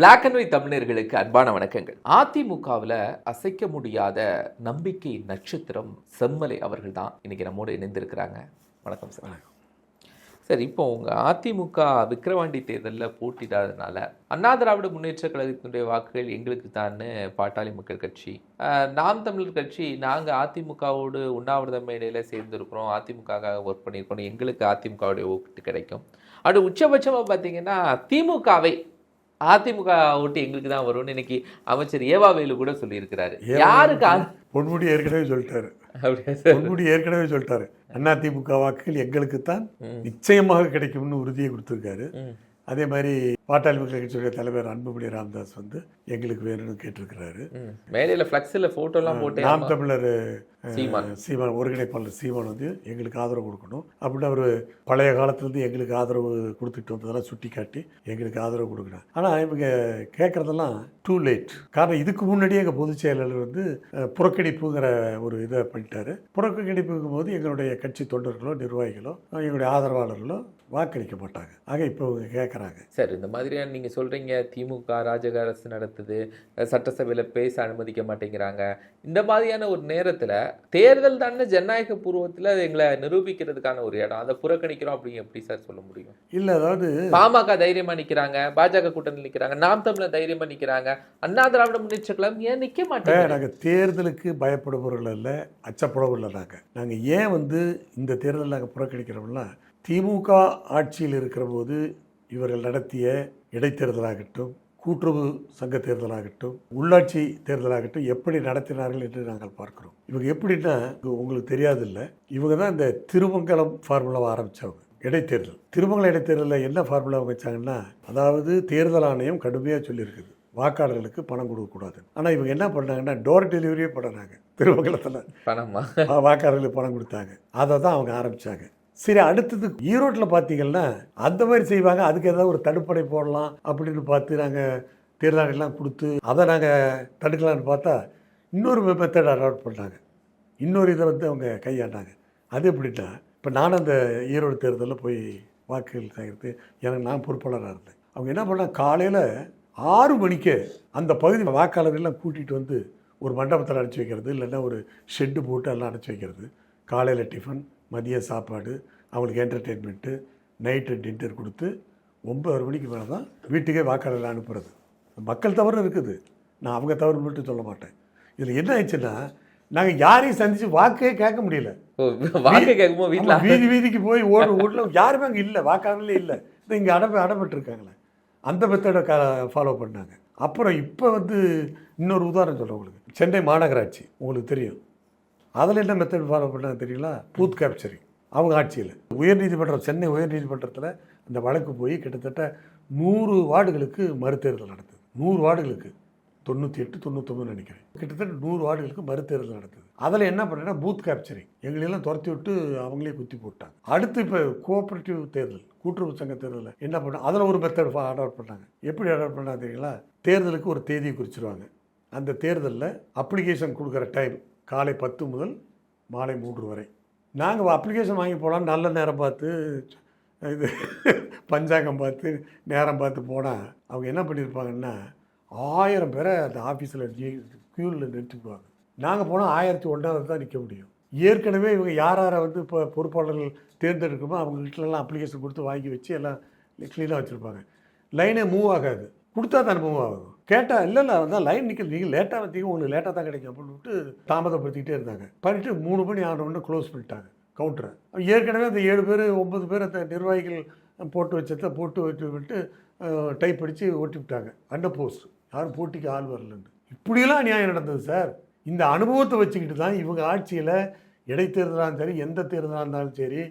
Black and white தமிழர்களுக்கு அன்பான வணக்கங்கள். அதிமுகவில் அசைக்க முடியாத நம்பிக்கை நட்சத்திரம் செம்மலை அவர்கள் தான் இன்னைக்கு நம்மோடு இணைந்திருக்கிறாங்க. வணக்கம் சார். சார் இப்போ உங்க அதிமுக விக்கிரவாண்டி தேர்தலில் போட்டிடாதனால அண்ணா திராவிட முன்னேற்ற கழகத்தினுடைய வாக்குகள் எங்களுக்கு தான் பாட்டாளி மக்கள் கட்சி நாம் தமிழர் கட்சி நாங்கள் அதிமுகவோடு உண்ணாவிரத மேடையில் சேர்ந்துருக்கிறோம். அதிமுகக்காக ஒர்க் பண்ணியிருக்கோம் எங்களுக்கு அதிமுகவுடைய ஓட்டு கிடைக்கும். அப்படி உச்சபட்சமாக பார்த்தீங்கன்னா திமுகவை அதிமுக ஓட்டு எங்களுக்கு தான் வரும்னு இன்னைக்கு அமைச்சர் ஏவாவேலு கூட சொல்லியிருக்கிறாரு. யாருக்கு பொன்முடி ஏற்கனவே சொல்லிட்டாரு. பொன்முடி ஏற்கனவே சொல்லிட்டாரு. அதிமுக வாக்குகள் எங்களுக்குத்தான் நிச்சயமாக கிடைக்கும்னு உறுதியை கொடுத்துருக்காரு. அதே மாதிரி பாட்டாளி மக்கள் கட்சியுடைய தலைவர் அன்புமணி ராமதாஸ் வந்து எங்களுக்கு வேணும்னு கேட்டிருக்கிறாரு. ம். மேடையில ஃப்ளக்ஸில் ஃபோட்டோலாம் போட்டு நாம் தமிழர் சீமான். ஒருங்கிணைப்பாளர் சீமான் வந்து எங்களுக்கு ஆதரவு கொடுக்கணும். அப்படின்னு அவர் பழைய காலத்துலேருந்து எங்களுக்கு ஆதரவு கொடுத்துட்டு வந்ததெல்லாம் சுட்டி காட்டி எங்களுக்கு ஆதரவு கொடுக்கணும் ஆனால் இவங்க கேட்குறதெல்லாம் டூ லேட் காரணம் இதுக்கு முன்னாடியே எங்கள் பொதுச் செயலாளர் வந்து புறக்கணிப்புங்கிற ஒரு இதை பண்ணிட்டாரு. புறக்கணிப்புங்கும் போது எங்களுடைய கட்சி தொண்டர்களோ நிர்வாகிகளோ எங்களுடைய ஆதரவாளர்களோ வாக்களிக்க மாட்டாங்க ஆக இப்போ இவங்க கேட்குறாங்க சார் இந்த மாதிரியான நீங்க சொல்றீங்க திமுக ராஜக அரசு நடத்துது சட்டசபையில பேச அனுமதிக்க மாட்டேங்கிறாங்க. இந்த மாதிரியான ஒரு நேரத்துல தேர்தல் தானே ஜனநாயக பூர்வத்துல எங்களை நிரூபிக்கிறதுக்கான ஒரு இடம். அதை புறக்கணிக்கிறோம் அப்படிங்க எப்படி சார் சொல்ல முடியும்? இல்லை அதாவது பாமக தைரியமா நிக்கிறாங்க பாஜக கூட்டணி நிக்கிறாங்க நாம் தமிழர் தைரியமா நிக்கிறாங்க அண்ணா திராவிட முன்னேற்ற கழகம் ஏன் நிக்க மாட்டாங்க நாங்கள் தேர்தலுக்கு பயப்படுபவர்கள் அல்ல அச்சப்படுபவர்கள் நாங்கள் நாங்கள் ஏன் வந்து இந்த தேர்தல் நாங்கள் புறக்கணிக்கிறோம்னா திமுக ஆட்சியில் இருக்கிற போது இவர்கள் நடத்திய இடைத்தேர்தலாகட்டும் கூட்டுறவு சங்க தேர்தலாகட்டும் உள்ளாட்சி தேர்தலாகட்டும் எப்படி நடத்தினார்கள் என்று நாங்கள் பார்க்கிறோம். இவங்க எப்படின்னா உங்களுக்கு தெரியாதில்ல. இவங்க தான் இந்த திருமங்கலம் ஃபார்முலாவை ஆரம்பித்தவங்க இடைத்தேர்தல். திருமங்கலம் இடைத்தேர்தலில் என்ன ஃபார்முலா வச்சாங்கன்னா அதாவது தேர்தல் ஆணையம் கடுமையாக சொல்லியிருக்குது. வாக்காளர்களுக்கு பணம் கொடுக்கக்கூடாது ஆனால் இவங்க என்ன பண்ணாங்கன்னா டோர் டெலிவரியே பண்ணாங்க. திருமங்கலத்தில். பணமா? வாக்காளர்களுக்கு பணம் கொடுத்தாங்க. அதை தான் அவங்க ஆரம்பித்தாங்க சரி அடுத்தது ஈரோட்டில் பார்த்தீங்கன்னா அந்த மாதிரி செய்வாங்க. அதுக்கு ஏதாவது ஒரு தடுப்படை போடலாம் அப்படின்னு பார்த்து நாங்கள் தேர்தலாம் கொடுத்து அதை நாங்கள் தடுக்கலாம்னு பார்த்தா இன்னொரு மெத்தட் அடாப்ட் பண்ணாங்க. இன்னொரு இதை வந்து அவங்க கையாண்டாங்க. அது எப்படின்னா இப்போ நானும் அந்த ஈரோடு தேர்தலில் போய் வாக்குகள் சேகரித்து எனக்கு நான் பொறுப்பாளராக இருந்தேன். அவங்க என்ன பண்ணால் காலையில் ஆறு மணிக்கு அந்த பகுதி வாக்காளர்கள்லாம் கூட்டிகிட்டு வந்து ஒரு மண்டபத்தில் அடைச்சி வைக்கிறது இல்லைன்னா ஒரு ஷெட்டு போட்டு எல்லாம் அடைச்சி வைக்கிறது காலையில் டிஃபன் மதிய சாப்பாடு அவங்களுக்கு என்டர்டெயின்மெண்ட்டு நைட்டு டின்னர் கொடுத்து ஒன்பது மணிக்கு மேலே தான் வீட்டுக்கே வாக்காளர்கள் அனுப்புறது. மக்கள் தவறு இருக்குது. நான் அவங்க தவறு மட்டும் சொல்ல மாட்டேன். இதில் என்ன ஆயிடுச்சுன்னா நாங்கள் யாரையும் சந்தித்து வாக்கே கேட்க முடியல. வாக்கு கேட்கும்போது வீட்டுல வீதி வீதிக்கு போய் ஓடு ஓடல யாருமே அங்கே இல்லை வாக்காளர்களே இல்லை. இங்கே அடப்ப அடப்பட்டுருக்காங்களே. அந்த மெத்தடை க ஃபாலோ பண்ணாங்க. அப்புறம் இப்போ வந்து இன்னொரு உதாரணம் சொல்கிறேன் உங்களுக்கு. சென்னை மாநகராட்சி உங்களுக்கு தெரியும். அதில் என்ன மெத்தட் ஃபாலோ பண்ணாங்க தெரியுங்களா? பூத் கேப்சரிங் அவங்க ஆட்சியில். உயர்நீதிமன்றம் சென்னை உயர்நீதிமன்றத்தில் அந்த வழக்கு போய் கிட்டத்தட்ட நூறு வார்டுகளுக்கு மறுதேர்தல் நடந்தது. நூறு வார்டுகளுக்கு. தொண்ணூற்றி எட்டு தொண்ணூத்தொம்பது நினைக்கிறேன். கிட்டத்தட்ட நூறு வார்டுகளுக்கு மறுதேர்தல் நடந்தது. அதில் என்ன பண்ணேன்னா பூத் கேப்சரிங் எங்களெல்லாம் துரத்தி விட்டு அவங்களே குத்தி போட்டாங்க. அடுத்து இப்போ கோஆப்ரேட்டிவ் தேர்தல் கூட்டுறவு சங்க தேர்தலில் என்ன பண்ண அதில் ஒரு மெத்தட் அடாப்ட் பண்ணாங்க. எப்படி அடாப்ட் பண்ணாங்க தெரியுங்களா? தேர்தலுக்கு ஒரு தேதியை குறிச்சிருவாங்க. அந்த தேர்தலில் அப்ளிகேஷன் கொடுக்குற டைம் காலை பத்து முதல் மாலை மூன்று வரை. நாங்கள் அப்ளிகேஷன் வாங்கி போகலாம் நல்ல நேரம் பார்த்து இது பஞ்சாங்கம் பார்த்து நேரம் பார்த்து போனால் அவங்க என்ன பண்ணியிருப்பாங்கன்னா ஆயிரம் பேரை அந்த ஆஃபீஸில் க்யூவில் நிறுத்திக்குவாங்க. நாங்கள் போனால் ஆயிரத்தி ஒன்றாவது தான் நிற்க முடியும். ஏற்கனவே இவங்க யார் யாரை வந்து இப்போ பொறுப்பாளர்கள் தேர்ந்தெடுக்கணுமோ அவங்க வீட்டிலலாம் அப்ளிகேஷன் கொடுத்து வாங்கி வச்சு எல்லாம் க்ளீனாக வச்சுருப்பாங்க. லைனே மூவ் ஆகாது. கொடுத்தா தான் அனுபவம் ஆகும் கேட்டால் இல்லை இல்லை அதான் லைன் நிற்கல நீங்கள் லேட்டாக வந்தீங்க உங்களுக்கு லேட்டாக தான் கிடைக்கும். அப்படின்னு விட்டு தாமதப்படுத்திக்கிட்டே இருந்தாங்க. பண்ணிட்டு மூணு மணி ஆன க்ளோஸ் பண்ணிட்டாங்க கவுண்டரை ஏற்கனவே அந்த ஏழு பேர் ஒன்பது பேர் அந்த நிர்வாகிகள் போட்டு வச்சதை போட்டு வச்சு விட்டு டைப் அடித்து ஓட்டி விட்டாங்க. அண்டர் போஸ்ட் யாரும் போட்டிக்கு ஆள் வரலன்னு. இப்படியெல்லாம் நியாயம் நடந்தது சார் இந்த அனுபவத்தை வச்சுக்கிட்டு தான் இவங்க ஆட்சியில் இடைத்தேர்தலாக இருந்தாலும் சரி எந்த தேர்தலாக இருந்தாலும் சரி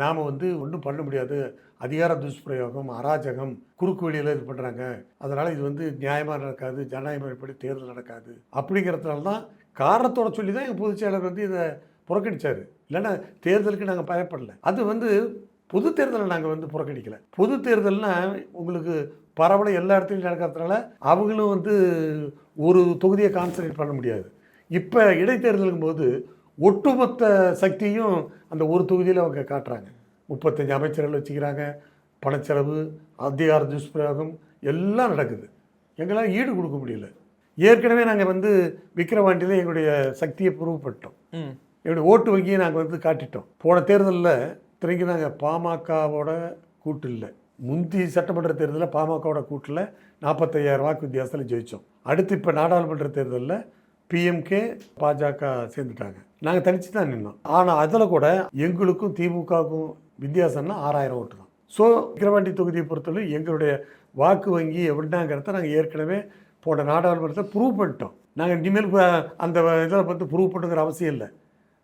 நாம் வந்து ஒன்றும் பண்ண முடியாது. அதிகார துஷ்பிரயோகம் அராஜகம் குறுக்கு வழியில் இது பண்ணுறாங்க அதனால் இது வந்து நியாயமாக நடக்காது ஜனநாயகப்படி தேர்தல் நடக்காது. அப்படிங்கிறதுனால தான் காரணத்தோட சொல்லி தான் எங்கள் பொதுச் செயலர் வந்து இதை புறக்கணித்தார் இல்லைன்னா தேர்தலுக்கு நாங்கள் பயப்படல. அது வந்து பொது தேர்தலை நாங்கள் வந்து புறக்கணிக்கல. பொது தேர்தல்னா உங்களுக்கு பரவலாக எல்லா இடத்துலையும் நடக்கிறதுனால அவங்களும் வந்து ஒரு தொகுதியை கான்சன்ட்ரேட் பண்ண முடியாது. இப்போ இடைத்தேர்தலுங்கும் போது ஒட்டுமொத்த சக்தியும் அந்த ஒரு தொகுதியில் அவங்க காட்டுறாங்க. முப்பத்தஞ்சு அமைச்சர்கள் வச்சுக்கிறாங்க. பணச்செலவு அதிகார துஷ்பிரயோகம் எல்லாம் நடக்குது. எங்களால் ஈடு கொடுக்க முடியல. ஏற்கனவே நாங்கள் வந்து விக்கிரவாண்டியில் எங்களுடைய சக்தியை ப்ரூவ் பண்ணிட்டோம் எங்களுடைய ஓட்டு வங்கியை நாங்கள் வந்து காட்டிட்டோம். போன தேர்தலில் திரும்பி நாங்கள் பாமகவோட கூட்டு இல்லை. முந்தி சட்டமன்ற தேர்தலில் பாமகவோட கூட்டில் நாற்பத்தையாயிரம் வாக்கு வித்தியாசத்தில் ஜெயித்தோம் அடுத்து இப்போ நாடாளுமன்ற தேர்தலில் பிஎம்கே பாஜக சேர்ந்துட்டாங்க. நாங்கள் தனித்து தான் நின்னோம். ஆனால் அதில் கூட எங்களுக்கும் திமுகவுக்கும் வித்தியாசம்னா ஆறாயிரம் ஓட்டு தான். ஸோ விக்கிரவாண்டி தொகுதியை பொறுத்தவரை எங்களுடைய வாக்கு வங்கி எப்படின்னாங்கிறத நாங்கள் ஏற்கனவே போன நாடாளுமன்றத்தை ப்ரூவ் பண்ணிட்டோம். நாங்கள் இனிமேல் அந்த இதில் வந்து ப்ரூவ் பண்ணுங்கிற அவசியம் இல்லை.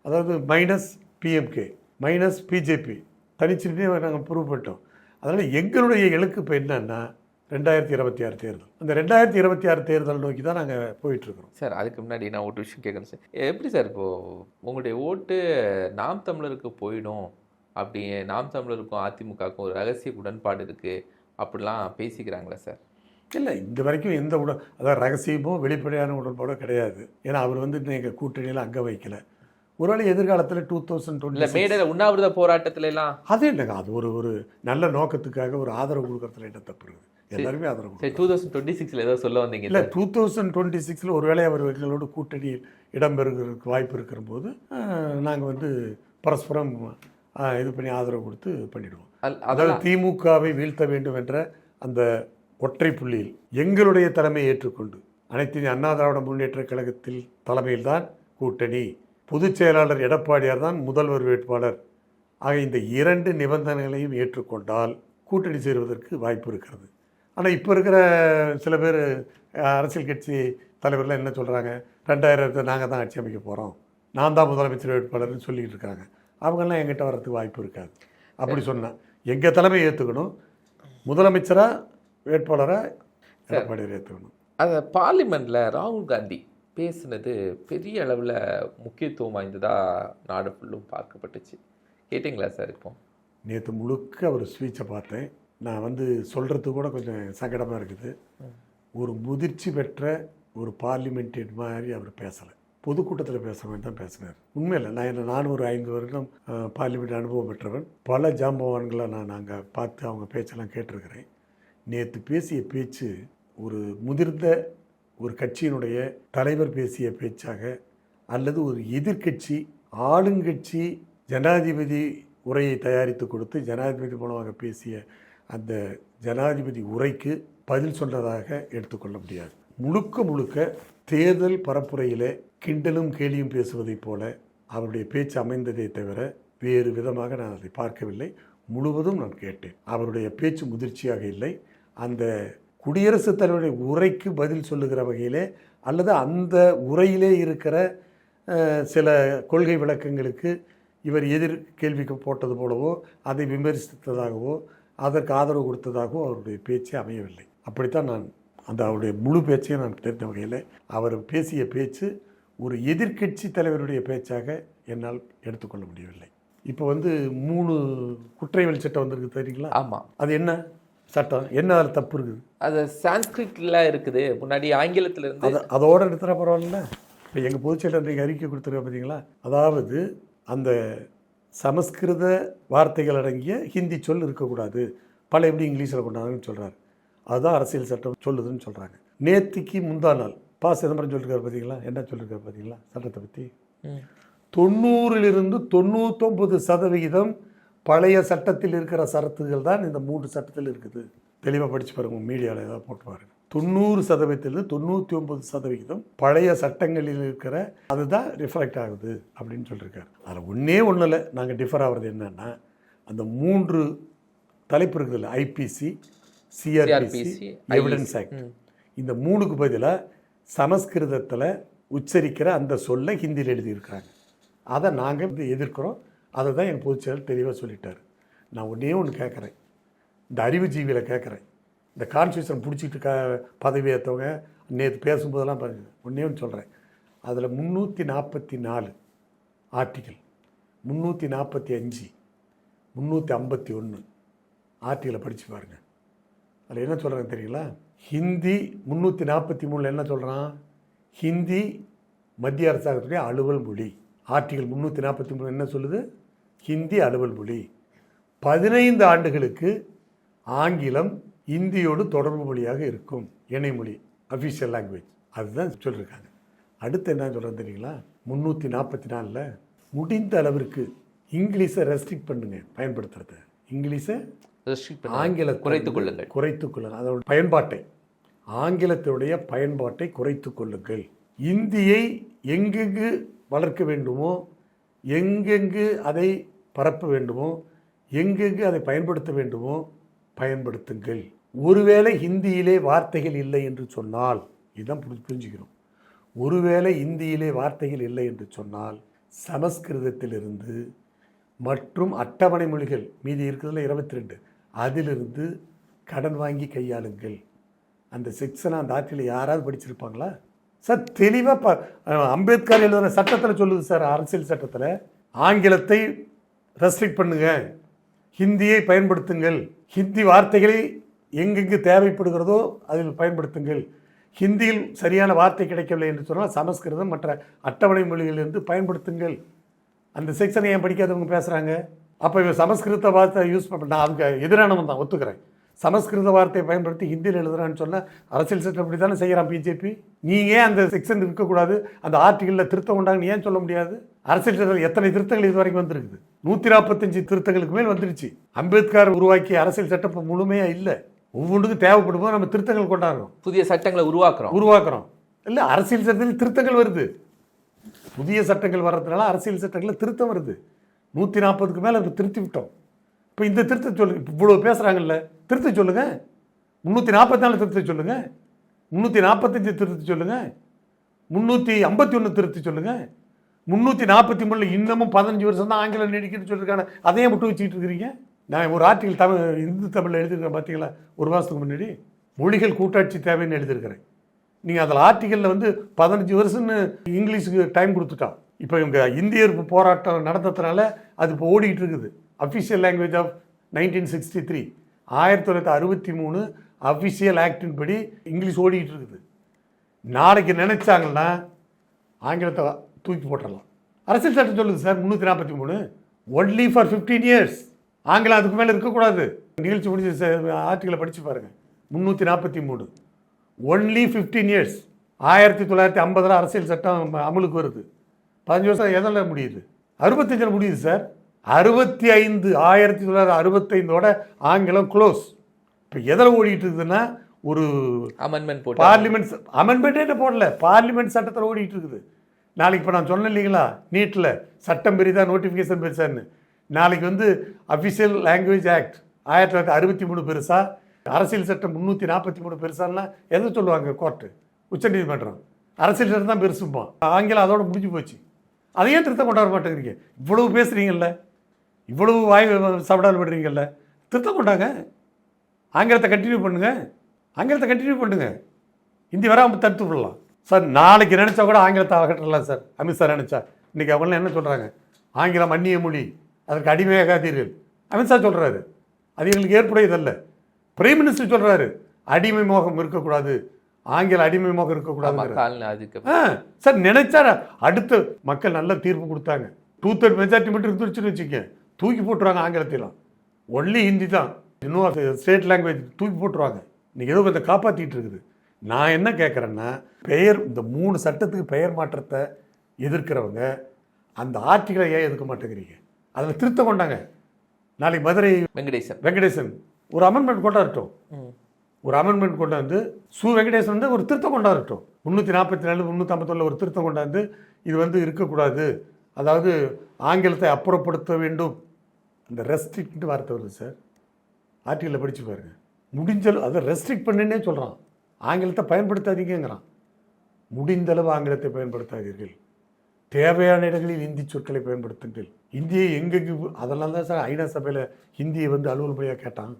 அதாவது மைனஸ் பிஎம்கே மைனஸ் பிஜேபி தனிச்சுட்டே நாங்கள் ப்ரூவ் பண்ணிட்டோம். அதனால் எங்களுடைய இலக்கு இப்போ என்னன்னா ரெண்டாயிரத்தி இருபத்தி ஆறு தேர்தல். அந்த ரெண்டாயிரத்தி இருபத்தி ஆறு தேர்தல் நோக்கி தான் நாங்கள் போயிட்டுருக்குறோம். சார் அதுக்கு முன்னாடி நான் ஒரு விஷயம் கேட்குறேன் சார். எப்படி சார் இப்போது உங்களுடைய ஓட்டு நாம் தமிழருக்கு போயிடும் அப்படி நாம் தமிழருக்கும் அதிமுகவுக்கும் ஒரு ரகசிய உடன்பாடு இருக்குது அப்படிலாம் பேசிக்கிறாங்களே சார்? இல்லை இந்த வரைக்கும் எந்த உட அதாவது ரகசியமோ வெளிப்படையான உடன்பாடோ கிடையாது. ஏன்னா அவர் வந்து எங்கள் கூட்டணியில் அங்கே வைக்கல. ஒருவேளை எதிர்காலத்தில் டூ தௌசண்ட் டுவெண்ட்டி மேடையில் உண்ணாவிரத போராட்டத்துல எல்லாம் அது இல்லைங்க அது ஒரு ஒரு நல்ல நோக்கத்துக்காக ஒரு ஆதரவு கொடுக்கறதுல என்ன தப்பு இருக்குது? எல்லாருமே ஆதரவு டூ தௌசண்ட் டுவெண்ட்டி சிக்ஸில் ஏதோ சொல்ல வந்தீங்க இல்லை டூ தௌசண்ட் டுவெண்ட்டி சிக்ஸில் ஒருவேளை அவர் எங்களோட கூட்டணியில் இடம்பெறுகிறதுக்கு வாய்ப்பு இருக்கிற போது நாங்கள் வந்து பரஸ்பரம் இது பண்ணி ஆதரவு கொடுத்து பண்ணிடுவோம். அதாவது திமுகவை வீழ்த்த வேண்டும் என்ற அந்த ஒற்றை புள்ளியில் எங்களுடைய தலைமையை ஏற்றுக்கொண்டு அனைத்து அண்ணா திராவிட முன்னேற்ற கழகத்தில் தலைமையில்தான் கூட்டணி. பொதுச் செயலாளர் எடப்பாடியார் தான் முதல்வர் வேட்பாளர். ஆக இந்த இரண்டு நிபந்தனைகளையும் ஏற்றுக்கொண்டால் கூட்டணி சேருவதற்கு வாய்ப்பு இருக்கிறது. ஆனால் இப்போ இருக்கிற சில பேர் அரசியல் கட்சி தலைவர்லாம் என்ன சொல்கிறாங்க ரெண்டாயிரத்தை நாங்கள் தான் ஆட்சி அமைக்க போகிறோம் நான் தான் முதலமைச்சர் வேட்பாளர்னு சொல்லிக்கிட்டு இருக்காங்க. அவங்கெல்லாம் எங்கிட்ட வர்றதுக்கு வாய்ப்பு இருக்காது. அப்படி சொன்னேன் எங்கள் தலைமை ஏற்றுக்கணும் முதலமைச்சராக வேட்பாளராக எடப்பாடியார் ஏற்றுக்கணும் அந்த பார்லிமெண்ட்டில் ராகுல் காந்தி பேசுனது பெரிய அளவில் முக்கியத்துவம் வாய்ந்ததாக நாடு ஃபுல்லும் பார்க்கப்பட்டுச்சு. கேட்டிங்களா சார் இப்போ? நேற்று முழுக்க ஒரு ஸ்பீச்சை பார்த்தேன். நான் வந்து சொல்கிறது கூட கொஞ்சம் சங்கடமாக இருக்குது. ஒரு முதிர்ச்சி பெற்ற ஒரு பார்லிமெண்டேட் மாதிரி அவர் பேசலை. பொதுக்கூட்டத்தில் பேச மாதிரி தான் பேசினார். உண்மையில் நான் என்ன நானும் ஒரு ஐந்து வருடம் பார்லிமெண்ட் அனுபவம் பெற்றவன். பல ஜாம்பவான்களை நான் நாங்கள் பார்த்து அவங்க பேச்செல்லாம் கேட்டிருக்கிறேன். நேற்று பேசிய பேச்சு ஒரு முதிர்ந்த ஒரு கட்சியினுடைய தலைவர் பேசிய பேச்சாக அல்லது ஒரு எதிர்கட்சி ஆளுங்கட்சி ஜனாதிபதி உரையை தயாரித்து கொடுத்து ஜனாதிபதி மூலமாக பேசிய அந்த ஜனாதிபதி உரைக்கு பதில் சொன்னதாக எடுத்துக்கொள்ள முடியாது. முழுக்க முழுக்க தேர்தல் பரப்புரையில் கிண்டலும் கேலியும் பேசுவதைப் போல அவருடைய பேச்சு அமைந்ததே தவிர வேறு விதமாக நான் அதை பார்க்கவில்லை. முழுவதும் நான் கேட்டேன். அவருடைய பேச்சு முதிர்ச்சியாக இல்லை. அந்த குடியரசுத் தலைவருடைய உரைக்கு பதில் சொல்லுகிற வகையிலே அல்லது அந்த உரையிலே இருக்கிற சில கொள்கை விளக்கங்களுக்கு இவர் எதிர் கேள்விக்கு போட்டது போலவோ அதை விமர்சித்ததாகவோ அதற்கு ஆதரவு கொடுத்ததாகவோ அவருடைய பேச்சு அமையவில்லை. அப்படித்தான் நான் அந்த அவருடைய முழு பேச்சையும் நான் தெரிந்த வகையில் அவர் பேசிய பேச்சு ஒரு எதிர்க்கட்சி தலைவருடைய பேச்சாக என்னால் எடுத்துக்கொள்ள முடியவில்லை. இப்போ வந்து மூணு குற்றவியல் சட்டம் வந்திருக்கு தெரியுங்களா? ஆமாம் அது என்ன? சட்டம். என்ன அதில் தப்பு இருக்குது? அது சான்ஸ்கிரிட்ல இருக்குது. முன்னாடி ஆங்கிலத்துல இருந்து அது அதோட நிறுத்துற பரவாயில்ல இப்போ எங்கள் பொதுச்செயலர் நீங்கள் அறிக்கை கொடுத்துருக்க பார்த்தீங்களா அதாவது அந்த சமஸ்கிருத வார்த்தைகள் அடங்கிய ஹிந்தி சொல் இருக்கக்கூடாது. பல எப்படி இங்கிலீஷில் கொண்டாங்கன்னு சொல்கிறாரு அதுதான் அரசியல் சட்டம் சொல்லுதுன்னு சொல்கிறாங்க நேத்திக்கு முந்தா நாள். பா சிதம்பரம் சொல்லியிருக்காரு பார்த்தீங்களா என்ன சொல்லியிருக்காரு பார்த்தீங்களா சட்டத்தை பற்றி. தொண்ணூறிலிருந்து தொண்ணூத்தொம்பது சதவிகிதம் பழைய சட்டத்தில் இருக்கிற சரத்துகள் தான் இந்த மூன்று சட்டத்தில் இருக்குது. தெளிவாக படிச்சு பாருங்க மீடியாவில் ஏதாவது போட்டு பாருங்க. தொண்ணூறு சதவீதத்திலிருந்து தொண்ணூற்றி ஒன்பது சதவிகிதம் பழைய சட்டங்களில் இருக்கிற அதுதான் ரிஃப்ளெக்ட் ஆகுது அப்படின்னு சொல்லியிருக்காரு அதில் ஒன்றே ஒன்றும் இல்லை நாங்கள் டிஃபர் ஆகிறது என்னன்னா அந்த மூன்று தலைப்பு இருக்குதுல்ல ஐபிசி சிஆர்பிசி எவிடன்ஸ் ஆக்ட் இந்த மூணுக்கு பதிலாக சமஸ்கிருதத்தில் உச்சரிக்கிற அந்த சொல்லை ஹிந்தியில் எழுதியிருக்காங்க அதை நாங்கள் எதிர்க்கிறோம். அதை தான் எங்கள் பொதுச்செயலர் தெளிவாக சொல்லிட்டார். நான் ஒன்றே ஒன்று கேட்குறேன் இந்த அறிவுஜீவியில் கேட்குறேன் இந்த கான்ஸ்டியூஷன் பிடிச்சிட்டு க பதவி ஏற்றவங்க நேற்று பேசும்போதெல்லாம் பாருங்க ஒன்றே ஒன்று சொல்கிறேன் அதில் முந்நூற்றி நாற்பத்தி நாலு ஆர்டிக்கல் முந்நூற்றி நாற்பத்தி அஞ்சு முந்நூற்றி ஐம்பத்தி ஒன்று ஆர்டிக்கலை படித்து பாருங்கள் அதில் என்ன சொல்கிறாங்க தெரியுங்களா? ஹிந்தி முந்நூற்றி நாற்பத்தி மூணில் என்ன சொல்கிறான் ஹிந்தி மத்திய அரசாங்கத்துடைய அலுவல் மொழி. ஆர்டிகல் முந்நூற்றி நாற்பத்தி மூணு என்ன சொல்லுது? ஹிந்தி அலுவல் மொழி. பதினைந்து ஆண்டுகளுக்கு ஆங்கிலம் இந்தியோடு தொடர்பு மொழியாக இருக்கும். இணைமொழி அஃபிஷியல் லாங்குவேஜ் அதுதான் சொல்லியிருக்காங்க அடுத்து என்ன சொல்கிறது தெரியுங்களா? முந்நூற்றி நாற்பத்தி நாலில் முடிந்த அளவிற்கு இங்கிலீஷை ரெஸ்ட்ரிக்ட் பண்ணுங்க பயன்படுத்துறத. இங்கிலீஷை. ஆங்கிலத்தை குறைத்துக் கொள்ளுங்கள். குறைத்துக் கொள்ளுங்கள். அதோட பயன்பாட்டை ஆங்கிலத்தினுடைய பயன்பாட்டை குறைத்துக் கொள்ளுங்கள். இந்தியை எங்கெங்கு வளர்க்க வேண்டுமோ எங்கெங்கு அதை பரப்ப வேண்டுமோ எங்கெங்கு அதை பயன்படுத்த வேண்டுமோ பயன்படுத்துங்கள். ஒருவேளை ஹிந்தியிலே வார்த்தைகள் இல்லை என்று சொன்னால் இதுதான் புரி- புரிஞ்சுக்கிறோம். ஒருவேளை இந்தியிலே வார்த்தைகள் இல்லை என்று சொன்னால் சமஸ்கிருதத்திலிருந்து மற்றும் அட்டவணை மொழிகள் மீதி இருக்கிறதுல இருபத்தி ரெண்டு அதிலிருந்து கடன் வாங்கி கையாளுங்கள். அந்த செக்ஷனை அந்த ஆற்றில் யாராவது படிச்சிருப்பாங்களா? சார் தெளிவாக ப அம்பேத்கர் எழுதுகிற சட்டத்தில் சொல்லுது சார் அரசியல் சட்டத்தில். ஆங்கிலத்தை ரெஸ்ட்ரிக்ட் பண்ணுங்க. ஹிந்தியை பயன்படுத்துங்கள். ஹிந்தி வார்த்தைகளை எங்கெங்கு தேவைப்படுகிறதோ அதில் பயன்படுத்துங்கள். ஹிந்தியில் சரியான வார்த்தை கிடைக்கவில்லை என்று சொன்னால் சமஸ்கிருதம் மற்ற அட்டவணை மொழிகளிலிருந்து பயன்படுத்துங்கள். அந்த செக்ஷனை ஏன் படிக்காதவங்க பேசுகிறாங்க அப்போ இவன் சமஸ்கிருத வார்த்தை யூஸ் பண்ண நான் அவங்க எதிரானவன் தான் ஒத்துக்கிறேன். சமஸ்கிருத வார்த்தையை பயன்படுத்தி ஹிந்தியில் எழுதுறான்னு சொன்னால் அரசியல் சட்டம் அப்படி தானே செய்கிறான் பிஜேபி நீங்கள் ஏன் அந்த செக்ஷன் இருக்கக்கூடாது? அந்த ஆர்டிகளில் திருத்தம் உண்டாங்கன்னு ஏன் சொல்ல முடியாது? அரசியல் சட்டத்தில் எத்தனை திருத்தங்கள் இது வரைக்கும் வந்திருக்குது? நூற்றி நாற்பத்தஞ்சு திருத்தங்களுக்கு மேல் வந்துருச்சு. அம்பேத்கர் உருவாக்கிய அரசியல் சட்டம் முழுமையாக இல்லை. ஒவ்வொன்றுக்கும் தேவைப்படும் போது நம்ம திருத்தங்கள் கொண்டாடுறோம். புதிய சட்டங்களை உருவாக்குறோம். உருவாக்குறோம். இல்லை அரசியல் சட்டத்தில் திருத்தங்கள் வருது. புதிய சட்டங்கள் வர்றதுனால அரசியல் சட்டங்களில் திருத்தம் வருது. நூற்றி நாற்பதுக்கு மேலே இப்போ திருத்தி விட்டோம். இப்போ இந்த திருத்த சொல்லுங்க. இப்போ இவ்வளோ பேசுகிறாங்கல்ல திருத்த சொல்லுங்க. முந்நூற்றி நாற்பத்தி நாலு திருத்த சொல்லுங்க. முந்நூற்றி நாற்பத்தஞ்சு திருத்தி சொல்லுங்க. முந்நூற்றி ஐம்பத்தி ஒன்று திருத்தி சொல்லுங்க. முந்நூற்றி நாற்பத்தி மூணில் இன்னமும் பதினஞ்சு வருஷம் தான் ஆங்கிலம் நீடிக்குன்னு சொல்லியிருக்காங்க. அதையும் மட்டும் வச்சுக்கிட்டு இருக்கிறீங்க. நான் ஒரு ஆர்டிகல் தமிழ் இந்து தமிழில் எழுதியிருக்கேன் பார்த்தீங்களா ஒரு மாதத்துக்கு முன்னாடி. மொழிகள் கூட்டாட்சி தேவைன்னு எழுதியிருக்கிறேன். நீங்கள் அதில் ஆர்டிக்கலில் வந்து பதினஞ்சு வருஷம்னு இங்கிலீஷுக்கு டைம் கொடுத்துட்டான் இப்போ இவங்க இந்தியர் போராட்டம் நடந்ததுனால அது இப்போ ஓடிக்கிட்டு இருக்குது. Official language of nineteen sixty three ஆயிரத்தி தொள்ளாயிரத்தி அறுபத்தி மூணு அஃபிஷியல் ஆக்டின் படி இங்கிலீஷ் ஓடிக்கிட்டு இருக்குது. நாளைக்கு நினச்சாங்கன்னா ஆங்கிலத்தை தூக்கி போட்டுடலாம் அரசியல் சட்டம் சொல்லுது சார் முந்நூற்றி நாற்பத்தி மூணு. ஒன்லி ஃபார் ஃபிஃப்டீன் இயர்ஸ் ஆங்கிலம் அதுக்கு மேலே இருக்கக்கூடாது. நிகழ்ச்சி முடிஞ்ச ஆர்டிகளை படித்து பாருங்கள் முந்நூற்றி நாற்பத்தி மூணு. ஒன்லி ஃபிஃப்டீன் இயர்ஸ் ஆயிரத்தி தொள்ளாயிரத்தி ஐம்பதில் அரசியல் சட்டம் அமலுக்கு வருது. பதினஞ்சு வருஷம் எதில் முடியுது? அறுபத்தஞ்சில் முடியுது சார். அறுபத்தி ஐந்து ஆயிரத்தி தொள்ளாயிரத்தி அறுபத்தைந்தோட ஆங்கிலம் க்ளோஸ் இப்போ எதில் ஓடிட்டு இருக்குதுன்னா ஒரு அமெண்ட்மெண்ட் போட்டு. பார்லிமெண்ட் அமெண்ட்மெண்ட்டே போடல. பார்லிமெண்ட் சட்டத்தில் ஓடிட்டு இருக்குது. நாளைக்கு இப்போ நான் சொன்னேன் இல்லைங்களா? நீட்டில் சட்டம் பெரிதா நோட்டிஃபிகேஷன் பெருசான்னு. நாளைக்கு வந்து அஃபிஷியல் லாங்குவேஜ் ஆக்ட் ஆயிரத்தி தொள்ளாயிரத்தி அறுபத்தி மூணு பெருசா? அரசியல் சட்டம் முந்நூற்றி நாற்பத்தி மூணு பெருசான்னா எதை சொல்லுவாங்க கோர்ட்டு உச்சநீதிமன்றம் அரசியல் சட்டம் தான் பெருசுப்பான் ஆங்கிலம் அதோட முடிஞ்சு போச்சு. அதையே திருத்தம் கொண்டாட மாட்டேங்கிறீங்க. இவ்வளவு பேசுகிறீங்கல்ல இவ்வளவு வாய் சவடால் விடுறீங்கல்ல திருத்தம் கொண்டாங்க. ஆங்கிலத்தை கண்டினியூ பண்ணுங்கள் ஆங்கிலத்தை கண்டினியூ பண்ணுங்கள் ஹிந்தி வராமல் தடுத்து விடலாம். சார் நாளைக்கு நினச்சா கூட ஆங்கிலத்தை அகற்றலாம் சார். அமித்ஷா நினச்சா. இன்றைக்கி அவங்களாம் என்ன சொல்கிறாங்க ஆங்கிலம் அந்நிய மொழி அதற்கு அடிமையாகாதீர்கள் அமித்ஷா சொல்கிறாரு அது எங்களுக்கு ஏற்புடையதல்ல. பிரைம் மினிஸ்டர் சொல்கிறாரு அடிமை மோகம் இருக்கக்கூடாது ஆங்கில அடிமை மோகம் இருக்கக்கூடாது சார் நினைச்சா அடுத்து மக்கள் நல்ல தீர்ப்பு கொடுத்தாங்க. டூ தேர்ட் மெஜாரிட்டி மட்டும் இருந்துருச்சுன்னு வச்சுக்க தூக்கி போட்டுருவாங்க ஆங்கிலத்திலாம் ஒன்லி ஹிந்தி தான். இன்னும் ஸ்டேட் லாங்குவேஜ் தூக்கி போட்டுருவாங்க. இன்னைக்கு ஏதோ கொஞ்சம் காப்பாற்றிட்டு இருக்குது. நான் என்ன கேட்குறேன்னா பெயர் இந்த மூணு சட்டத்துக்கு பெயர் மாற்றத்தை எதிர்க்கிறவங்க அந்த ஆர்டிகளை ஏன் எதிர்க்க மாட்டேங்கிறீங்க? அதில் திருத்தம் கொண்டாங்க நாளைக்கு மதுரை வெங்கடேசன். வெங்கடேசன். ஒரு அமெண்ட்மெண்ட் கொண்டாடட்டும். ஒரு அமெண்ட்மெண்ட் கொண்டாந்து சு வெங்கடேசன் வந்து ஒரு திருத்தம் கொண்டாடட்டும் முந்நூற்றி நாற்பத்தி நாலு முந்நூற்றம்பத்தொன்னில் ஒரு திருத்தம் கொண்டாந்து இது வந்து இருக்கக்கூடாது. அதாவது ஆங்கிலத்தை அப்புறப்படுத்த வேண்டும். அந்த ரெஸ்ட்ரிக்ட் வார்த்தை வருது சார் ஆர்டிகளில் படித்து பாருங்க. முடிஞ்சளவு அதை ரெஸ்ட்ரிக்ட் பண்ணுன்னே சொல்கிறான் ஆங்கிலத்தை பயன்படுத்தாதீங்கிறான் முடிந்தளவு ஆங்கிலத்தை பயன்படுத்தாதீர்கள். தேவையான இடங்களில் இந்தி சொற்களை பயன்படுத்துங்கள். இந்தியை எங்கெங்கு அதெல்லாம் தான் சார் ஐநா சபையில் ஹிந்தியை வந்து அலுவல் மொழியாக கேட்டான்.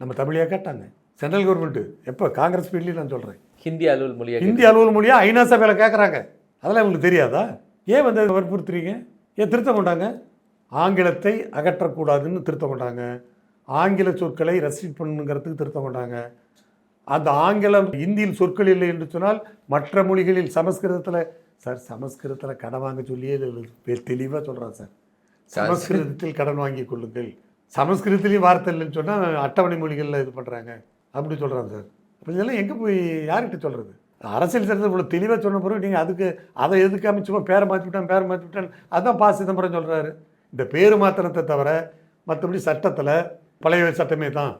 நம்ம தமிழையாக கேட்டாங்க. சென்ட்ரல் கவர்மெண்ட்டு எப்போ? காங்கிரஸ் பீரியட்லேயும் நான் சொல்கிறேன் ஹிந்தி அலுவல் மொழியாக ஹிந்தி அலுவல் மொழியாக ஐநா சபையில் கேட்குறாங்க அதெல்லாம் உங்களுக்கு தெரியாதா? ஏன் வந்து அதை வற்புறுத்துறீங்க? ஏன் திருத்தம் கொண்டாங்க? ஆங்கிலத்தை அகற்றக்கூடாதுன்னு திருத்தம் கொண்டாங்க. ஆங்கில சொற்களை ரெஸ்ட்ரிக்ட் பண்ணுங்கிறதுக்கு திருத்தம் கொண்டாங்க. அந்த ஆங்கிலம் இந்தியில் சொற்கள் இல்லை என்று சொன்னால் மற்ற மொழிகளில் சமஸ்கிருதத்தில் சார் சமஸ்கிருதத்தில் கடன் வாங்க சொல்லியே தெளிவாக சொல்கிறான் சார். சமஸ்கிருதத்தில் கடன் வாங்கி கொள்ளுங்கள். சமஸ்கிருதத்துலேயும் வார்த்தை இல்லைன்னு சொன்னால் அட்டவணை மொழிகளில் இது பண்ணுறாங்க அப்படி சொல்கிறாங்க சார். அப்ப இதெல்லாம் எங்கே போய் யார்கிட்ட சொல்கிறது அரசியல் சட்டத்தை இவ்வளோ தெளிவாக சொன்ன பிறகு நீங்கள் அதுக்கு அதை எதுக்காம சும்மா பேரை மாற்றி விட்டான் பேரை மாற்றி விட்டான்? அதான் பா சிதம்பரம் சொல்கிறாரு இந்த பேர் மாத்திரத்தை தவிர மற்றபடி சட்டத்தில் பழைய சட்டமே தான்.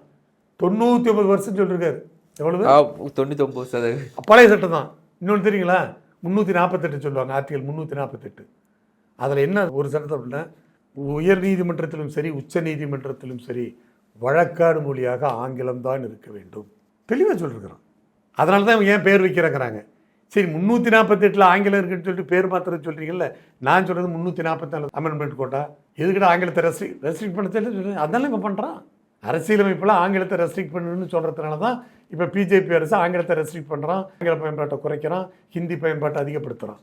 தொண்ணூற்றி ஒன்பது வருஷம் சொல்லியிருக்காரு எவ்வளவு? ஆ, தொண்ணூத்தி ஒன்பது சதவீதம் பழைய சட்டம் தான். இன்னொன்று தெரியுங்களா? முந்நூற்றி நாற்பத்தெட்டு சொல்லுவாங்க ஆர்டிகல் முந்நூற்றி நாற்பத்தெட்டு அதில் என்ன ஒரு சட்டத்தை அப்படின்னா உயர் நீதிமன்றத்திலும் சரி உச்ச நீதிமன்றத்திலும் சரி வழக்காடு மொழியாக ஆங்கிலம் தான் இருக்க வேண்டும். தெளிவாக சொல்லியிருக்கிறான் அதனால தான் ஏன் பேர் வைக்கிறேங்கிறாங்க. சரி முந்நூற்றி நாற்பத்தெட்டில் ஆங்கிலம் இருக்குன்னு சொல்லிட்டு பேர் மாத்திரம் சொல்கிறீங்கல்ல நான் சொல்கிறது முந்நூற்றி நாற்பத்தாலு அமெண்ட்மெண்ட் கோட்டா எதுக்கிட்ட ஆங்கிலத்தை ரெஸ்ட்ரிக் ரெஸ்ட்ரிக்ட் பண்ண தெரியல அதனால இவன் பண்ணுறான் அரசியலமைப்பில் ஆங்கிலத்தை ரெஸ்ட்ரிக்ட் பண்ணணும்னு சொல்கிறதுனால தான் இப்போ பிஜேபி அரசு ஆங்கிலத்தை ரெஸ்ட்ரிக்ட் பண்ணுறான் ஆங்கில பயன்பாட்டை குறைக்கிறான் ஹிந்தி பயன்பாட்டை அதிகப்படுத்துகிறான்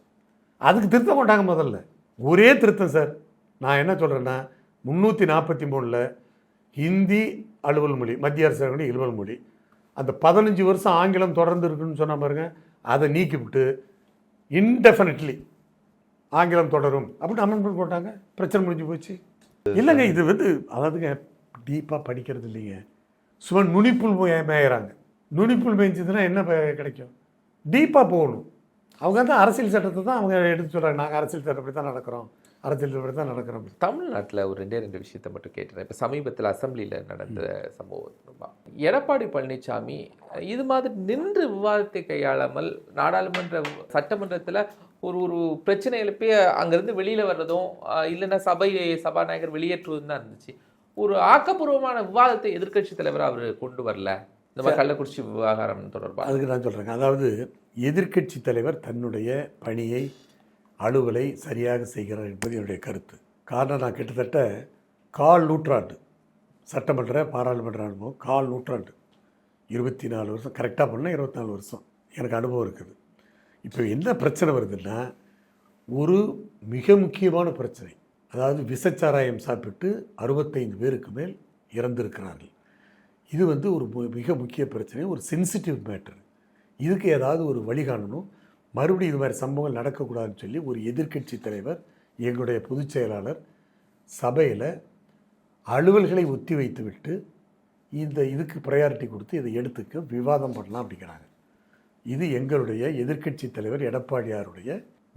அதுக்கு திருத்த மாட்டாங்க முதல்ல. ஒரே திருத்தம் சார். நான் என்ன சொல்கிறேன்னா முந்நூற்றி நாற்பத்தி மூணில் ஹிந்தி அலுவல் மொழி மத்திய அரசு இலுவல் மொழி அந்த பதினஞ்சு வருஷம் ஆங்கிலம் தொடர்ந்து இருக்குன்னு சொன்ன பாருங்க அதை நீக்கிவிட்டு இன்டெஃபினட்லி ஆங்கிலம் தொடரும் அப்படின்னு அமெண்ட்மெண்ட் போட்டாங்க. பிரச்சனை முடிஞ்சு போச்சு. இல்லைங்க இது வந்து அதாவதுங்க டீப்பாக படிக்கிறது இல்லைங்க. சும்மா நுனிப்புல் மேயறாங்க. நுனிப்புல் மேய்ஞ்சதுன்னா என்ன கிடைக்கும்? டீப்பாக போகணும். அவங்க தான் அரசியல் சட்டத்தை தான் அவங்க எடுத்து சொல்கிறாங்க நாங்கள் அரசியல் சட்டப்படி தான் நடக்கிறோம். அரசியல் சட்டப்படி தான் நடக்கிறோம். தமிழ்நாட்டில் ஒரு ரெண்டே ரெண்டு விஷயத்தை மட்டும் கேட்டுறேன். இப்போ சமீபத்தில் அசெம்பிளியில் நடந்த சம்பவம். எடப்பாடி பழனிசாமி இது மாதிரி நின்று விவாதத்தை கையாளாமல் நாடாளுமன்ற சட்டமன்றத்தில் ஒரு ஒரு பிரச்சனை எழுப்பி அங்கேருந்து வெளியில் வர்றதும் இல்லைன்னா சபை சபாநாயகர் வெளியேற்றுவதும் தான் இருந்துச்சு. ஒரு ஆக்கப்பூர்வமான விவாதத்தை எதிர்க்கட்சி தலைவர் அவர் கொண்டு வரல? இந்த மாதிரி கள்ளக்குறிச்சி விவகாரம் தொடர்பாக. அதுக்கு நான் சொல்கிறேங்க அதாவது எதிர்க்கட்சி தலைவர் தன்னுடைய பணியை அலுவலை சரியாக செய்கிறார் என்பது என்னுடைய கருத்து. காரணம் நான் கிட்டத்தட்ட கால் நூற்றாண்டு சட்டமன்ற பாராளுமன்ற அனுபவம் கால் நூற்றாண்டு. இருபத்தி நாலு வருஷம் கரெக்டாக பண்ணால் இருபத்தி நாலு வருஷம். எனக்கு அனுபவம் இருக்குது. இப்போ என்ன பிரச்சனை வருதுன்னா ஒரு மிக முக்கியமான பிரச்சனை. அதாவது விஷச்சாராயம் சாப்பிட்டு அறுபத்தைந்து பேருக்கு மேல் இறந்திருக்கிறார்கள். இது வந்து ஒரு மிக முக்கிய பிரச்சனை ஒரு சென்சிட்டிவ் மேட்டர் இதுக்கு ஏதாவது ஒரு வழிகாணணும் மறுபடியும் இது மாதிரி சம்பவங்கள் நடக்கக்கூடாதுன்னு சொல்லி ஒரு எதிர்க்கட்சி தலைவர் எங்களுடைய பொதுச் செயலாளர் சபையில் அலுவல்களை ஒத்தி வைத்துவிட்டு இந்த இதுக்கு ப்ரையாரிட்டி கொடுத்து இதை எடுத்துக்க விவாதம் பண்ணலாம் அப்படிங்கிறாங்க. இது எங்களுடைய எதிர்க்கட்சி தலைவர் எடப்பாடியாருடைய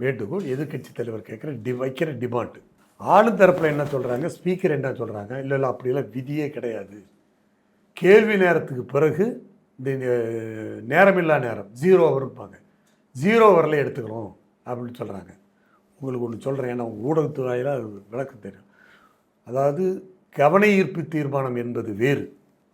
வேண்டுகோள். எதிர்க்கட்சி தலைவர் கேட்குற டி வைக்கிற டிமாண்டு ஆளும் தரப்பில் என்ன சொல்கிறாங்க ஸ்பீக்கர் என்ன சொல்கிறாங்க இல்லை இல்லை அப்படியெல்லாம் விதியே கிடையாது. கேள்வி நேரத்துக்கு பிறகு இந்த நேரமில்லா நேரம் ஜீரோ அவர்ப்பாங்க ஜீரோ வரல எடுத்துக்கிறோம் அப்படின்னு சொல்கிறாங்க உங்களுக்கு ஒன்று சொல்கிறேன் ஏன்னா ஊடகத்து வாயிலாக அது விளக்கம் தெரியும். அதாவது கவன ஈர்ப்பு தீர்மானம் என்பது வேறு.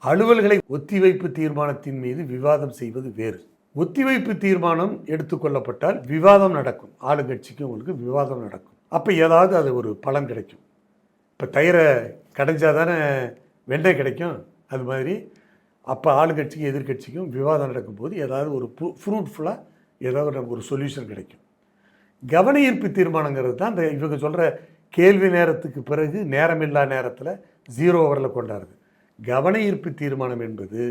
அலுவல்களை ஒத்திவைப்பு தீர்மானத்தின் மீது விவாதம் செய்வது வேறு. ஒத்திவைப்பு தீர்மானம் எடுத்துக்கொள்ளப்பட்டால் விவாதம் நடக்கும். ஆளுங்கட்சிக்கு உங்களுக்கு விவாதம் நடக்கும். அப்போ ஏதாவது அது ஒரு பலன் கிடைக்கும். இப்போ தயிரை கடைஞ்சால் தானே வெண்ணெய் கிடைக்கும். அது மாதிரி அப்போ ஆளுங்கட்சிக்கும் எதிர்க்கட்சிக்கும் விவாதம் நடக்கும்போது ஏதாவது ஒரு ஃப்ரூட்ஃபுல்லாக ஏதாவது நமக்கு ஒரு சொல்யூஷன் கிடைக்கும். கவன ஈர்ப்பு தீர்மானங்கிறது தான் இந்த இவங்க சொல்கிற கேள்வி நேரத்துக்கு பிறகு நேரமில்லா நேரத்தில் ஜீரோ ஓவரில் கொண்டாடுது. கவன ஈர்ப்பு தீர்மானம் என்பது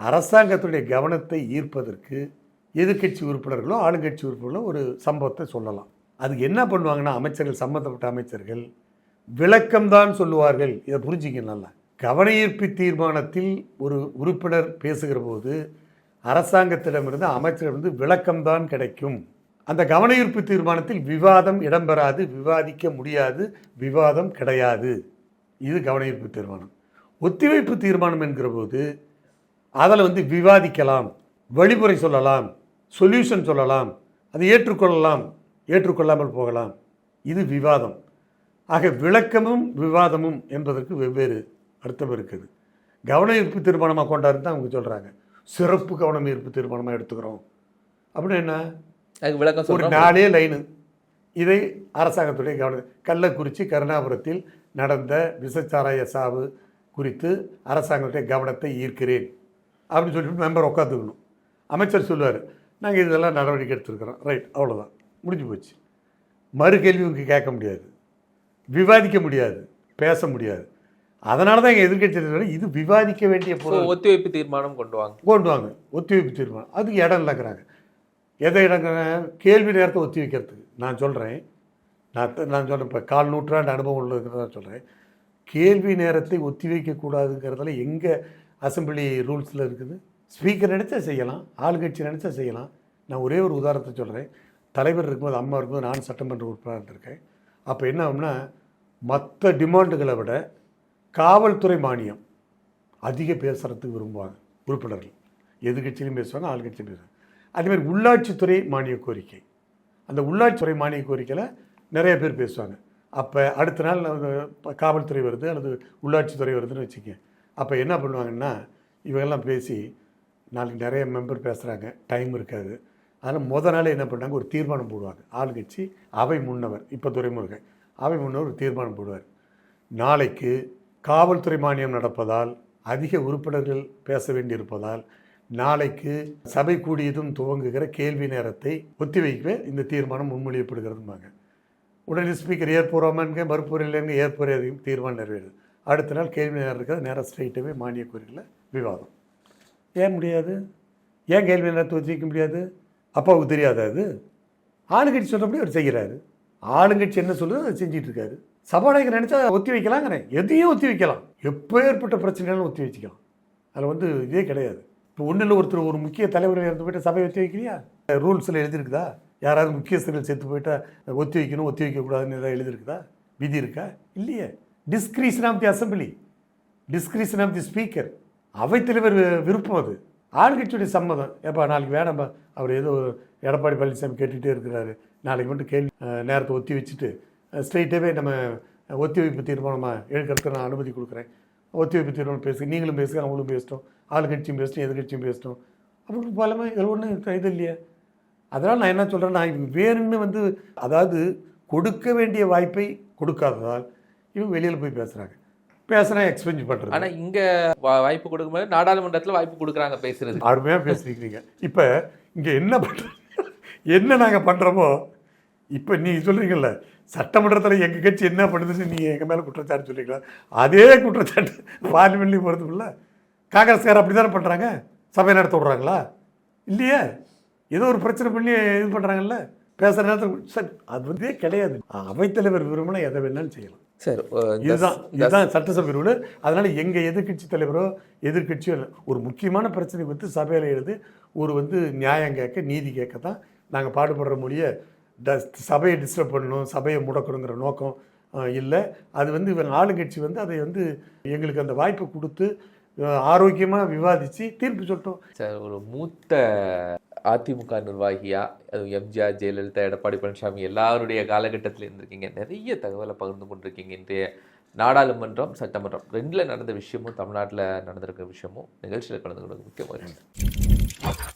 அரசாங்கத்துடைய கவனத்தை ஈர்ப்பதற்கு எதிர்க்கட்சி உறுப்பினர்களோ ஆளுங்கட்சி உறுப்பினர்களோ ஒரு சம்பவத்தை சொல்லலாம். அதுக்கு என்ன பண்ணுவாங்கன்னா அமைச்சர்கள் சம்மந்தப்பட்ட அமைச்சர்கள் விளக்கம்தான் சொல்லுவார்கள். இதை புரிஞ்சிக்க நல்லா. கவனஈர்ப்பு தீர்மானத்தில் ஒரு உறுப்பினர் பேசுகிற போது அரசாங்கத்திடமிருந்து அமைச்சரிடமிருந்து விளக்கம்தான் கிடைக்கும். அந்த கவனஈர்ப்பு தீர்மானத்தில் விவாதம் இடம்பெறாது விவாதிக்க முடியாது விவாதம் கிடையாது. இது கவனஈர்ப்பு தீர்மானம். ஒத்திவைப்பு தீர்மானம் என்கிற போது அதில் வந்து விவாதிக்கலாம் வழிமுறை சொல்லலாம் சொல்யூஷன் சொல்லலாம் அதை ஏற்றுக்கொள்ளலாம். ஏற்றுக்கொள்ளாமல் போகலாம். இது விவாதம். ஆக விளக்கமும் விவாதமும் என்பதற்கு வெவ்வேறு அர்த்தம் இருக்குது. கவன ஈர்ப்பு தீர்மானமாக கொண்டாருன்னு தான் அவங்க சொல்கிறாங்க சிறப்பு கவனம் ஈர்ப்பு தீர்மானமாக எடுத்துக்கிறோம். அப்படின்னு என்ன? விளக்கம் ஒரு நாளே லைனு. இதை அரசாங்கத்துடைய கவனம் கள்ளக்குறிச்சி கருணாபுரத்தில் நடந்த விசச்சாராய சாவு குறித்து அரசாங்கத்துடைய கவனத்தை ஈர்க்கிறேன். அப்படின்னு சொல்லிட்டு மெம்பர் உட்காந்துக்கணும் அமைச்சர் சொல்லுவார் நாங்கள் இதெல்லாம் நடவடிக்கை எடுத்துருக்கிறோம். ரைட் அவ்வளோதான் முடிஞ்சு போச்சு. மறு கேள்வி இவங்க கேட்க முடியாது. விவாதிக்க முடியாது. பேச முடியாது. அதனால தான் எங்கள் எதிர்க்கட்சி இது விவாதிக்க வேண்டிய பொருள். ஒத்திவைப்பு தீர்மானம் கொண்டு வாங்க. கொண்டு வாங்க. ஒத்திவைப்பு தீர்மானம். அதுக்கு இடம் இல்லைங்கிறாங்க எதை இடங்க கேள்வி நேரத்தை ஒத்தி வைக்கிறதுக்கு நான் சொல்கிறேன் நான் நான் சொல்கிறேன் இப்போ கால் நூற்றாண்டு அனுபவம் உள்ளதுங்கிறதா சொல்கிறேன் கேள்வி நேரத்தை ஒத்தி வைக்கக்கூடாதுங்கிறதுல எங்கே அசெம்பிளி ரூல்ஸில் இருக்குது? ஸ்பீக்கர் நினச்சா செய்யலாம். ஆளுங்கட்சி நினச்சா செய்யலாம். நான் ஒரே ஒரு உதாரணத்தை சொல்கிறேன் தலைவர் இருக்கும்போது அம்மா இருக்கும்போது நான் சட்டமன்ற உறுப்பினராக இருக்கேன் அப்போ என்ன ஆகும்னா மற்ற டிமாண்டுகளை விட காவல்துறை மானியம் அதிக பேசுகிறதுக்கு விரும்புவாங்க உறுப்பினர்கள். எதிர்கட்சியிலும் பேசுவாங்க ஆளுங்கட்சியும் பேசுவாங்க. அதேமாதிரி உள்ளாட்சித்துறை மானிய கோரிக்கை. அந்த உள்ளாட்சித்துறை மானிய கோரிக்கையில் நிறைய பேர் பேசுவாங்க. அப்போ அடுத்த நாள் காவல்துறை வருது அல்லது உள்ளாட்சித்துறை வருதுன்னு வச்சுக்க அப்போ என்ன பண்ணுவாங்கன்னா இவங்கெல்லாம் பேசி நாளைக்கு நிறைய மெம்பர் பேசுகிறாங்க டைம் இருக்காது. அதனால் முத நாளே என்ன பண்ணாங்க ஒரு தீர்மானம் போடுவாங்க. ஆளுங்கட்சி அவை முன்னவர் இப்போ துறைமுருகன். அவை முன்னவர் ஒரு தீர்மானம் போடுவார். நாளைக்கு காவல்துறை மானியம் நடப்பதால் அதிக உறுப்பினர்கள் பேச வேண்டியிருப்பதால் நாளைக்கு சபை கூடியதும் துவங்குகிற கேள்வி நேரத்தை ஒத்திவைக்க இந்த தீர்மானம் முன்மொழியப்படுகிறதுமாங்க உடனே ஸ்பீக்கர் ஏற்போறாமங்க மறுப்போர் இல்லைங்க அதிகம் தீர்மானம் நிறைவேறுது. அடுத்த நாள் கேள்வி நேரம் இருக்கிறது நேரம் ஸ்ட்ரைட்டாகவே மானிய கோரிக்கையில் விவாதம். ஏன் முடியாது? ஏன் கேள்வி நேரத்தை ஒத்திவைக்க முடியாது? அப்பாவுக்கு தெரியாதா அது? ஆளுங்கட்சி சொன்னபடி அவர் செய்கிறாரு. ஆளுங்கட்சி என்ன சொல்லுதோ அதை செஞ்சிட்ருக்காரு. சபாநாயகர் நினச்சா ஒத்தி வைக்கலாங்கிறேன். எதையும் ஒத்தி வைக்கலாம். எப்போ ஏற்பட்ட பிரச்சனைகளும் ஒத்தி வச்சுக்கலாம். அதில் வந்து இதே கிடையாது. இப்போ ஒன்றில் ஒருத்தர் ஒரு முக்கிய தலைவர் இறந்து போயிட்டு சபையை ஒத்தி வைக்கிறியா? ரூல்ஸில் எழுதியிருக்குதா? யாராவது முக்கியஸ்தர்கள் செத்து போயிட்டா ஒத்தி வைக்கணும் ஒத்தி வைக்கக்கூடாதுன்னு ஏதாவது எழுதியிருக்குதா? விதி இருக்கா? இல்லையே. Discretion of the assembly discretion of the speaker அவைத்தலைவர் விருப்பம் அது. ஆளுங்கட்சியுடைய சம்மதம். ஏப்பா நாளைக்கு வேணாம் அவர் ஏதோ எடப்பாடி பழனிசாமி கேட்டுகிட்டே இருக்கிறாரு. நாளைக்கு மட்டும் கேள்வி நேரத்தை ஒத்தி வச்சுட்டு ஸ்ட்ரைட்டாகவே நம்ம ஒத்தி வைப்பு தீர்மானமாக எழுக்கிறதுக்கு நான் அனுமதி கொடுக்குறேன். ஒத்தி வைப்பு தீர்மானம் பேசுங்க. நீங்களும் பேசுங்க அவங்களும் பேசிட்டோம். ஆளுங்கட்சியும் பேசிட்டோம் எதிர்கட்சியும் பேசிட்டோம். அப்படின்னு போலாமா இதில் ஒன்றும் இது இல்லையா? அதனால் நான் என்ன சொல்கிறேன் நான் வேறுன்னு வேணும்னு வந்து அதாவது கொடுக்க வேண்டிய வாய்ப்பை கொடுக்காததால் இவங்க வெளியில் போய் பேசுகிறாங்க பேசுனா எக்ஸ்பென்ஸ் பண்ணுறது ஆனா இங்க வாய்ப்பு கொடுக்கும்போது நாடாளுமன்றத்துல வாய்ப்பு கொடுக்குறாங்க பேசுறது. அருமையாக பேசுறீங்க இப்போ இங்கே என்ன பண்ணுறோம் என்ன நாங்கள் பண்ணுறோமோ இப்போ நீ சொல்கிறீங்கல்ல சட்டமன்றத்தில் எங்கள் கட்சி என்ன பண்ணுதுன்னு நீங்கள் எங்கள் மேலே குற்றச்சாட்டு சொல்றீங்களா? அதே குற்றச்சாட்டு பார்லிமெண்ட்லேயும் போகிறதுக்குள்ள காங்கிரஸ்கார் அப்படி தானே பண்ணுறாங்க சபை நடத்த விட்றாங்களா? இல்லையே. ஏதோ ஒரு பிரச்சனை பண்ணி இது பண்ணுறாங்கல்ல பேசுகிற நேரத்தில் சார் அது வந்து கிடையாது. அவைத்தலைவர் விரும்பினா எதை வேணாலும் செய்யலாம். சார் இதுதான் இதுதான் சட்டசபை ரூலு அதனால எங்க எதிர்க்கட்சி தலைவரோ எதிர்க்கட்சியோ இல்லை ஒரு முக்கியமான பிரச்சனை வந்து சபையில் எழுது ஒரு வந்து நியாயம் கேட்க நீதி கேட்க தான் நாங்கள் பாடுபடுற மொழிய ட சபையை டிஸ்டர்ப் பண்ணணும் சபையை முடக்கணுங்கிற நோக்கம் இல்லை. அது வந்து இவங்க ஆளுங்கட்சி வந்து அதை வந்து எங்களுக்கு அந்த வாய்ப்பை கொடுத்து ஆரோக்கியமாக விவாதித்து தீர்ப்பு சொல்லிட்டோம். சார் ஒரு மூத்த அதிமுக நிர்வாகியா? அது எம்ஜிஆர் ஜெயலலிதா எடப்பாடி பழனிசாமி எல்லாருடைய காலகட்டத்தில் இருந்திருக்கீங்க. நிறைய தகவலை பகிர்ந்து கொண்டிருக்கீங்க இன்றைய நாடாளுமன்றம் சட்டமன்றம் ரெண்டில் நடந்த விஷயமும் தமிழ்நாட்டில் நடந்திருக்கிற விஷயமும் நிகழ்ச்சியில் கலந்து கொண்டு முக்கிய மகிழ்ச்சி.